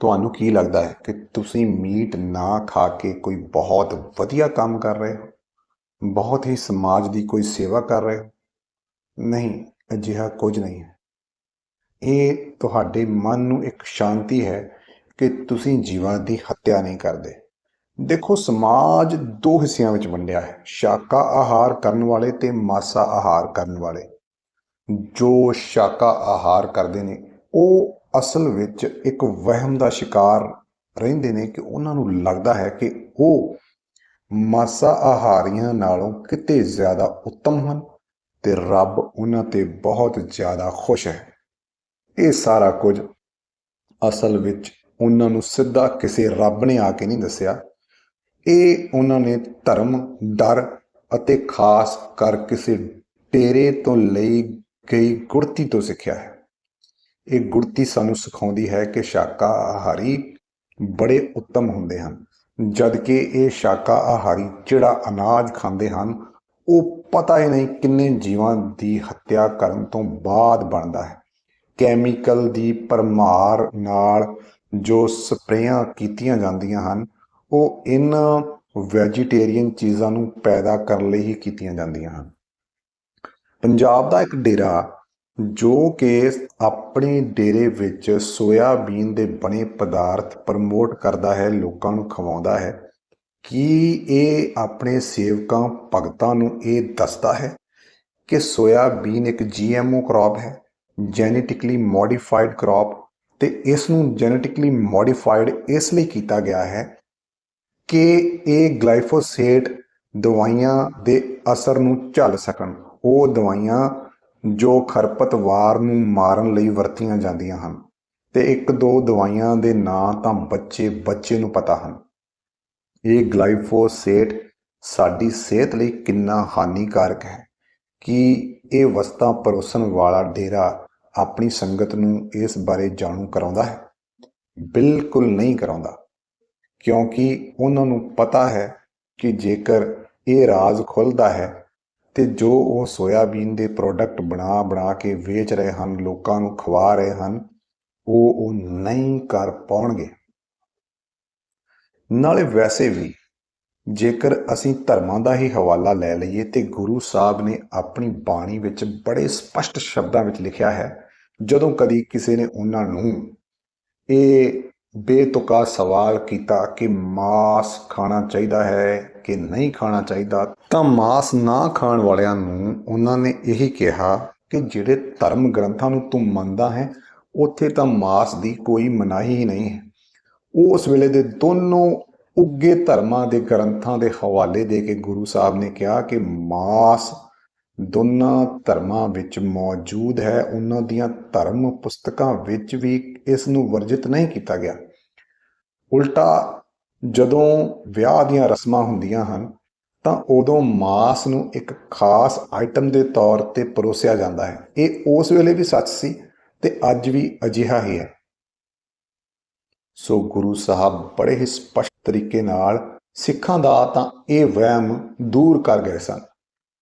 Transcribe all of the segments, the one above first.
ਤੁਹਾਨੂੰ ਕੀ ਲੱਗਦਾ ਹੈ ਕਿ ਤੁਸੀਂ ਮੀਟ ਨਾ ਖਾ ਕੇ ਕੋਈ ਬਹੁਤ ਵਧੀਆ ਕੰਮ ਕਰ ਰਹੇ ਹੋ? ਬਹੁਤ ਹੀ ਸਮਾਜ ਦੀ ਕੋਈ ਸੇਵਾ ਕਰ ਰਹੇ ਹੋ? ਨਹੀਂ, ਅਜਿਹਾ ਕੁਝ ਨਹੀਂ ਹੈ। ਇਹ ਤੁਹਾਡੇ ਮਨ ਨੂੰ ਇੱਕ ਸ਼ਾਂਤੀ ਹੈ ਕਿ ਤੁਸੀਂ ਜੀਵਾਂ ਦੀ ਹੱਤਿਆ ਨਹੀਂ ਕਰਦੇ। ਦੇਖੋ, ਸਮਾਜ ਦੋ ਹਿੱਸਿਆਂ ਵਿੱਚ ਵੰਡਿਆ ਹੈ। ਸ਼ਾਕਾ ਆਹਾਰ ਕਰਨ ਵਾਲੇ ਤੇ ਮਾਸਾ ਆਹਾਰ ਕਰਨ ਵਾਲੇ। ਜੋ ਸ਼ਾਕਾ ਆਹਾਰ ਕਰਦੇ ਨੇ, ਉਹ ਅਸਲ ਵਿੱਚ ਇੱਕ ਵਹਿਮ ਦਾ ਸ਼ਿਕਾਰ ਰਹਿੰਦੇ ਨੇ ਕਿ ਉਹਨਾਂ ਨੂੰ ਲੱਗਦਾ ਹੈ ਕਿ ਉਹ ਮਾਸਾ ਆਹਾਰੀਆਂ ਨਾਲੋਂ ਕਿਤੇ ਜ਼ਿਆਦਾ ਉੱਤਮ ਹਨ ਤੇ ਰੱਬ ਉਹਨਾਂ ਤੇ ਬਹੁਤ ਜ਼ਿਆਦਾ ਖੁਸ਼ ਹੈ। ਇਹ ਸਾਰਾ ਕੁਝ ਅਸਲ ਵਿੱਚ ਉਹਨਾਂ ਨੂੰ ਸਿੱਧਾ ਕਿਸੇ ਰੱਬ ਨੇ ਆ ਕੇ ਨਹੀਂ ਦੱਸਿਆ। ਇਹ ਉਹਨਾਂ ਨੇ ਧਰਮ, ਡਰ ਅਤੇ ਖਾਸ ਕਰ ਕਿਸੇ ਡੇਰੇ ਤੋਂ ਲਈ ਗਈ ਗੁਰਤੀ ਤੋਂ ਸਿੱਖਿਆ ਹੈ। ਇਹ ਗੁੜਤੀ ਸਾਨੂੰ ਸਿਖਾਉਂਦੀ ਹੈ ਕਿ ਸ਼ਾਕਾਹਾਰੀ ਬੜੇ ਉੱਤਮ ਹੁੰਦੇ ਹਨ। ਜਦ ਕਿ ਇਹ ਸ਼ਾਕਾਹਾਰੀ ਜਿਹੜਾ ਅਨਾਜ ਖਾਂਦੇ ਹਨ, ਉਹ ਪਤਾ ਹੀ ਨਹੀਂ ਕਿੰਨੇ ਜੀਵਾਂ ਦੀ ਹੱਤਿਆ ਕਰਨ ਤੋਂ ਬਾਅਦ ਬਣਦਾ ਹੈ। ਕੈਮੀਕਲ ਦੀ ਪਰਮਾਰ ਨਾਲ ਜੋ ਸਪਰੇਆਂ ਕੀਤੀਆਂ ਜਾਂਦੀਆਂ ਹਨ, ਉਹ ਇਹਨਾਂ ਵੈਜੀਟੇਰੀਅਨ ਚੀਜ਼ਾਂ ਨੂੰ ਪੈਦਾ ਕਰਨ ਲਈ ਹੀ ਕੀਤੀਆਂ ਜਾਂਦੀਆਂ ਹਨ। ਪੰਜਾਬ ਦਾ ਇੱਕ ਡੇਰਾ ਜੋ ਕਿ ਆਪਣੇ ਡੇਰੇ ਵਿੱਚ ਸੋਇਆਬੀਨ ਦੇ ਬਣੇ ਪਦਾਰਥ ਪ੍ਰਮੋਟ ਕਰਦਾ ਹੈ, ਲੋਕਾਂ ਨੂੰ ਖਵਾਉਂਦਾ ਹੈ। ਕੀ ਇਹ ਆਪਣੇ ਸੇਵਕਾਂ, ਭਗਤਾਂ ਨੂੰ ਇਹ ਦੱਸਦਾ ਹੈ ਕਿ ਸੋਇਆਬੀਨ ਇੱਕ ਜੀਐਮਓ ਕ੍ਰੌਪ ਹੈ ਜੈਨੇਟਿਕਲੀ ਮੋਡੀਫਾਈਡ ਕ੍ਰੌਪ ਤੇ ਇਸ ਨੂੰ ਜੈਨੇਟਿਕਲੀ ਮੋਡੀਫਾਈਡ ਇਸ ਲਈ ਕੀਤਾ ਗਿਆ ਹੈ ਕਿ ਇਹ ਗਲਾਈਫੋਸੇਟ ਦਵਾਈਆਂ ਦੇ ਅਸਰ ਨੂੰ ਝੱਲ ਸਕਣ। ਉਹ ਦਵਾਈਆਂ ਜੋ ਖਰਪਤਵਾਰ ਨੂੰ ਮਾਰਨ ਲਈ ਵਰਤੀਆਂ ਜਾਂਦੀਆਂ ਹਨ ਤੇ ਇੱਕ ਦੋ ਦਵਾਈਆਂ ਦੇ ਨਾਂ ਤਾਂ ਬੱਚੇ ਬੱਚੇ ਨੂੰ ਪਤਾ ਹਨ। ਇਹ ਗਲਾਈਫੋਸੇਟ ਸਾਡੀ ਸਿਹਤ ਲਈ ਕਿੰਨਾ ਹਾਨੀਕਾਰਕ ਹੈ ਕਿ ਇਹ ਵਸਤਾਂ ਪਰੋਸਣ ਵਾਲਾ ਡੇਰਾ ਆਪਣੀ ਸੰਗਤ ਨੂੰ ਇਸ ਬਾਰੇ ਜਾਣੂ ਕਰਾਉਂਦਾ ਹੈ? ਬਿਲਕੁਲ ਨਹੀਂ ਕਰਾਉਂਦਾ, ਕਿਉਂਕਿ ਉਹਨਾਂ ਨੂੰ ਪਤਾ ਹੈ ਕਿ ਜੇਕਰ ਇਹ ਰਾਜ਼ ਖੁੱਲਦਾ ਹੈ ਤੇ ਜੋ ਉਹ ਸੋਇਆਬੀਨ ਦੇ ਪ੍ਰੋਡਕਟ ਬਣਾ ਬਣਾ ਕੇ ਵੇਚ ਰਹੇ ਹਨ, ਲੋਕਾਂ ਨੂੰ ਖਵਾ ਰਹੇ ਹਨ, ਉਹ ਉਹ ਨਹੀਂ ਕਰ ਪਾਉਣਗੇ। ਨਾਲੇ ਵੈਸੇ ਵੀ ਜੇਕਰ ਅਸੀਂ ਧਰਮਾਂ ਦਾ ਹੀ ਹਵਾਲਾ ਲੈ ਲਈਏ ਤੇ ਗੁਰੂ ਸਾਹਿਬ ਨੇ ਆਪਣੀ ਬਾਣੀ ਵਿੱਚ ਬੜੇ ਸਪਸ਼ਟ ਸ਼ਬਦਾਂ ਵਿੱਚ ਲਿਖਿਆ ਹੈ, ਜਦੋਂ ਕਦੀ ਕਿਸੇ ਨੇ ਉਹਨਾਂ ਨੂੰ ਇਹ ਬੇਤੁਕਾ ਸਵਾਲ ਕੀਤਾ ਕਿ ਮਾਸ ਖਾਣਾ ਚਾਹੀਦਾ ਹੈ ਕਿ ਨਹੀਂ ਖਾਣਾ ਚਾਹੀਦਾ, ਤਾਂ ਮਾਸ ਨਾ ਖਾਣ ਵਾਲਿਆਂ ਨੂੰ ਉਹਨਾਂ ਨੇ ਇਹੀ ਕਿਹਾ ਕਿ ਜਿਹੜੇ ਧਰਮ ਗ੍ਰੰਥਾਂ ਨੂੰ ਤੂੰ ਮੰਨਦਾ ਹੈ, ਉੱਥੇ ਤਾਂ ਮਾਸ ਦੀ ਕੋਈ ਮਨਾਹੀ ਹੀ ਨਹੀਂ ਹੈ। ਉਸ ਵੇਲੇ ਦੇ ਦੋਨੋਂ ਉੱਗੇ ਧਰਮਾਂ ਦੇ ਗ੍ਰੰਥਾਂ ਦੇ ਹਵਾਲੇ ਦੇ ਕੇ ਗੁਰੂ ਸਾਹਿਬ ਨੇ ਕਿਹਾ ਕਿ ਮਾਸ ਦੋਨਾਂ ਧਰਮਾਂ ਵਿੱਚ ਮੌਜੂਦ ਹੈ, ਉਹਨਾਂ ਦੀਆਂ ਧਰਮ ਪੁਸਤਕਾਂ ਵਿੱਚ ਵੀ ਇਸ ਨੂੰ ਵਰਜਿਤ ਨਹੀਂ ਕੀਤਾ ਗਿਆ। ਉਲਟਾ ਜਦੋਂ ਵਿਆਹ ਦੀਆਂ ਰਸਮਾਂ ਹੁੰਦੀਆਂ ਹਨ, ਤਾਂ ਉਦੋਂ ਮਾਸ ਨੂੰ ਇੱਕ ਖਾਸ ਆਈਟਮ ਦੇ ਤੌਰ ਤੇ ਪਰੋਸਿਆ ਜਾਂਦਾ ਹੈ। ਇਹ ਉਸ ਵੇਲੇ ਵੀ ਸੱਚ ਸੀ ਤੇ ਅੱਜ ਵੀ ਅਜਿਹਾ ਹੀ ਹੈ। ਸੋ ਗੁਰੂ ਸਾਹਿਬ ਬੜੇ ਹੀ ਸਪਸ਼ਟ ਤਰੀਕੇ ਨਾਲ ਸਿੱਖਾਂ ਦਾ ਤਾਂ ਇਹ ਵਹਿਮ ਦੂਰ ਕਰ ਗਏ ਸਨ।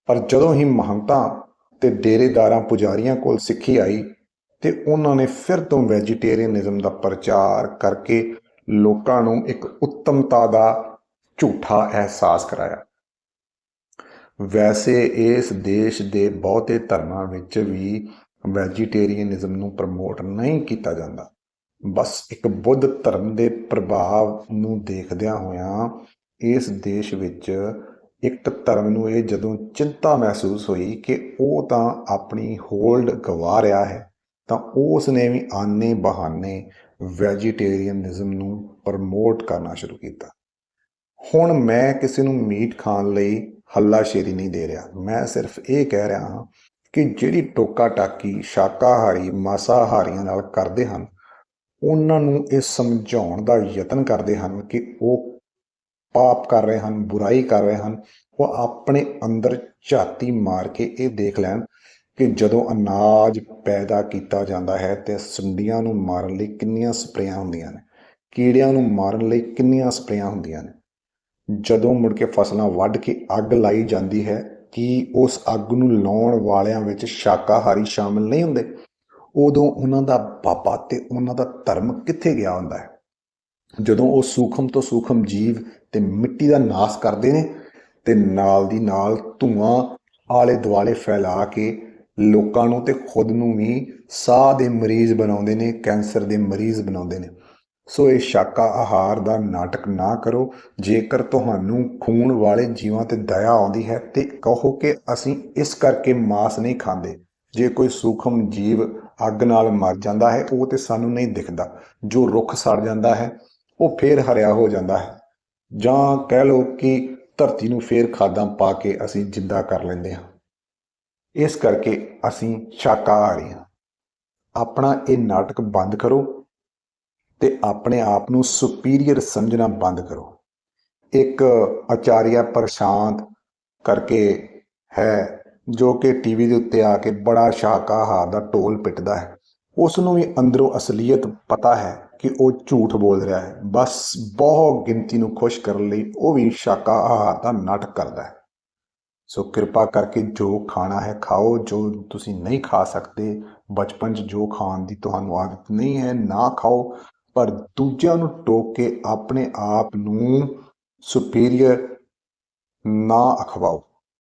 ਪਰ ਜਦੋਂ ਹੀ ਮਹੰਤਾਂ ਤੇ ਡੇਰੇਦਾਰਾਂ ਪੁਜਾਰੀਆਂ ਕੋਲ ਸਿੱਖੀ ਆਈ ਤੇ ਉਹਨਾਂ ਨੇ ਫਿਰ ਤੋਂ ਵੈਜੀਟੇਰੀਅਨਿਜ਼ਮ ਦਾ ਪ੍ਰਚਾਰ ਕਰਕੇ ਲੋਕਾਂ ਨੂੰ ਇੱਕ ਉੱਤਮਤਾ ਦਾ ਝੂਠਾ ਅਹਿਸਾਸ ਕਰਾਇਆ। ਵੈਸੇ ਇਸ ਦੇਸ਼ ਦੇ ਬਹੁਤੇ ਧਰਮਾਂ ਵਿੱਚ ਵੀ ਵੈਜੀਟੇਰੀਅਨਿਜ਼ਮ ਨੂੰ ਪ੍ਰਮੋਟ ਨਹੀਂ ਕੀਤਾ ਜਾਂਦਾ। ਬਸ ਇੱਕ ਬੁੱਧ ਧਰਮ ਦੇ ਪ੍ਰਭਾਵ ਨੂੰ ਦੇਖਦਿਆਂ ਹੋਇਆਂ ਇਸ ਦੇਸ਼ ਵਿੱਚ ਇੱਕ ਧਰਮ ਨੂੰ ਇਹ ਜਦੋਂ ਚਿੰਤਾ ਮਹਿਸੂਸ ਹੋਈ ਕਿ ਉਹ ਤਾਂ ਆਪਣੀ ਹੋਲਡ ਗਵਾ ਰਿਹਾ ਹੈ, ਤਾਂ ਉਸ ਨੇ ਵੀ ਆਨੇ ਬਹਾਨੇ ਵੈਜੀਟੇਰੀਅਨਿਜ਼ਮ ਨੂੰ ਪ੍ਰਮੋਟ ਕਰਨਾ ਸ਼ੁਰੂ ਕੀਤਾ। ਹੁਣ ਮੈਂ ਕਿਸੇ ਨੂੰ ਮੀਟ ਖਾਣ ਲਈ ਹੱਲਾਸ਼ੇਰੀ ਨਹੀਂ ਦੇ ਰਿਹਾ। ਮੈਂ ਸਿਰਫ ਇਹ ਕਹਿ ਰਿਹਾ ਹਾਂ ਕਿ ਜਿਹੜੀ ਟੋਕਾ ਟਾਕੀ ਸ਼ਾਕਾਹਾਰੀ, ਮਾਸਾਹਾਰੀਆਂ ਨਾਲ ਕਰਦੇ ਹਨ, ਉਹਨਾਂ ਨੂੰ ਇਹ ਸਮਝਾਉਣ ਦਾ ਯਤਨ ਕਰਦੇ ਹਨ ਕਿ ਉਹ ਪਾਪ ਕਰ ਰਹੇ ਹਨ, ਬੁਰਾਈ ਕਰ ਰਹੇ ਹਨ, ਉਹ ਆਪਣੇ ਅੰਦਰ ਝਾਤੀ ਮਾਰ ਕੇ ਇਹ ਦੇਖ ਲੈਣ ਕਿ ਜਦੋਂ ਅਨਾਜ ਪੈਦਾ ਕੀਤਾ ਜਾਂਦਾ ਹੈ ਤੇ ਸੁੰਡੀਆਂ ਨੂੰ ਮਾਰਨ ਲਈ ਕਿੰਨੀਆਂ ਸਪਰੇਆਂ ਹੁੰਦੀਆਂ ਨੇ, ਕੀੜਿਆਂ ਨੂੰ ਮਾਰਨ ਲਈ ਕਿੰਨੀਆਂ ਸਪਰੇਆਂ ਹੁੰਦੀਆਂ ਨੇ। ਜਦੋਂ ਮੁੜ ਕੇ ਫਸਲਾਂ ਵੱਢ ਕੇ ਅੱਗ ਲਾਈ ਜਾਂਦੀ ਹੈ, ਕਿ ਉਸ ਅੱਗ ਨੂੰ ਲਾਉਣ ਵਾਲਿਆਂ ਵਿੱਚ ਸ਼ਾਕਾਹਾਰੀ ਸ਼ਾਮਿਲ ਨਹੀਂ ਹੁੰਦੇ? ਉਦੋਂ ਉਹਨਾਂ ਦਾ ਬਾਬਾ ਤੇ ਉਹਨਾਂ ਦਾ ਧਰਮ ਕਿੱਥੇ ਗਿਆ ਹੁੰਦਾ ਹੈ? ਜਦੋਂ ਉਹ ਸੂਖਮ ਤੋਂ ਸੂਖਮ ਜੀਵ ਤੇ ਮਿੱਟੀ ਦਾ ਨਾਸ ਕਰਦੇ ਨੇ ਤੇ ਨਾਲ ਦੀ ਨਾਲ ਧੂਆਂ ਆਲੇ ਦੁਆਲੇ ਫੈਲਾ ਕੇ ਲੋਕਾਂ ਨੂੰ ਤੇ ਖੁਦ ਨੂੰ ਵੀ ਸਾਹ ਦੇ ਮਰੀਜ਼ ਬਣਾਉਂਦੇ ਨੇ, ਕੈਂਸਰ ਦੇ ਮਰੀਜ਼ ਬਣਾਉਂਦੇ ਨੇ। ਸੋ ਇਹ ਸ਼ਾਕਾ ਆਹਾਰ ਦਾ ਨਾਟਕ ਨਾ ਕਰੋ। ਜੇਕਰ ਤੁਹਾਨੂੰ ਖੂਨ ਵਾਲੇ ਜੀਵਾਂ ਤੇ ਦਇਆ ਆਉਂਦੀ ਹੈ ਤੇ ਕਹੋ ਕਿ ਅਸੀਂ ਇਸ ਕਰਕੇ ਮਾਸ ਨਹੀਂ ਖਾਂਦੇ। ਜੇ ਕੋਈ ਸੂਖਮ ਜੀਵ ਅੱਗ ਨਾਲ ਮਰ ਜਾਂਦਾ ਹੈ, ਉਹ ਤੇ ਸਾਨੂੰ ਨਹੀਂ ਦਿਖਦਾ। ਜੋ ਰੁੱਖ ਸੜ ਜਾਂਦਾ ਹੈ ਉਹ ਫੇਰ ਹਰਿਆ ਹੋ ਜਾਂਦਾ ਹੈ। ਜਾਂ ਕਹਿ ਲਓ ਕਿ ਧਰਤੀ ਨੂੰ ਫੇਰ ਖਾਦਾਂ ਪਾ ਕੇ ਅਸੀਂ ਜਿੰਦਾ ਕਰ ਲੈਂਦੇ ਹਾਂ। ਇਸ ਕਰਕੇ ਅਸੀਂ ਸ਼ਾਕਾਹਾਰੀ ਹਾਂ। ਆਪਣਾ ਇਹ ਨਾਟਕ ਬੰਦ ਕਰੋ ਤੇ ਆਪਣੇ ਆਪ ਨੂੰ ਸੁਪੀਰੀਅਰ ਸਮਝਣਾ ਬੰਦ ਕਰੋ। ਇੱਕ ਆਚਾਰੀਆ ਪ੍ਰਸ਼ਾਂਤ ਕਰਕੇ ਹੈ ਜੋ ਕਿ ਟੀਵੀ ਦੇ ਉੱਤੇ ਆ ਕੇ ਬੜਾ ਸ਼ਾਕਾਹਾਰ ਦਾ ਟੋਲ ਪਿੱਟਦਾ ਹੈ। ਉਸ ਨੂੰ ਵੀ ਅੰਦਰੋਂ ਅਸਲੀਅਤ ਪਤਾ ਹੈ ਕਿ ਉਹ ਝੂਠ ਬੋਲ ਰਿਹਾ ਹੈ। ਬਸ ਬਹੁਤ ਗਿਣਤੀ ਨੂੰ ਖੁਸ਼ ਕਰਨ ਲਈ ਉਹ ਵੀ ਸ਼ਾਕਾਹਾਰ ਦਾ ਨਾਟਕ ਕਰਦਾ ਹੈ। ਸੋ ਕਿਰਪਾ ਕਰਕੇ ਜੋ ਖਾਣਾ ਹੈ ਖਾਓ, ਜੋ ਤੁਸੀਂ ਨਹੀਂ ਖਾ ਸਕਦੇ, ਬਚਪਨ 'ਚ ਜੋ ਖਾਣ ਦੀ ਤੁਹਾਨੂੰ ਆਦਤ ਨਹੀਂ ਹੈ, ਨਾ ਖਾਓ, ਪਰ ਦੂਜਿਆਂ ਨੂੰ ਟੋਕ ਕੇ ਆਪਣੇ ਆਪ ਨੂੰ ਸੁਪੀਰੀਅਰ ਨਾ ਅਖਵਾਓ।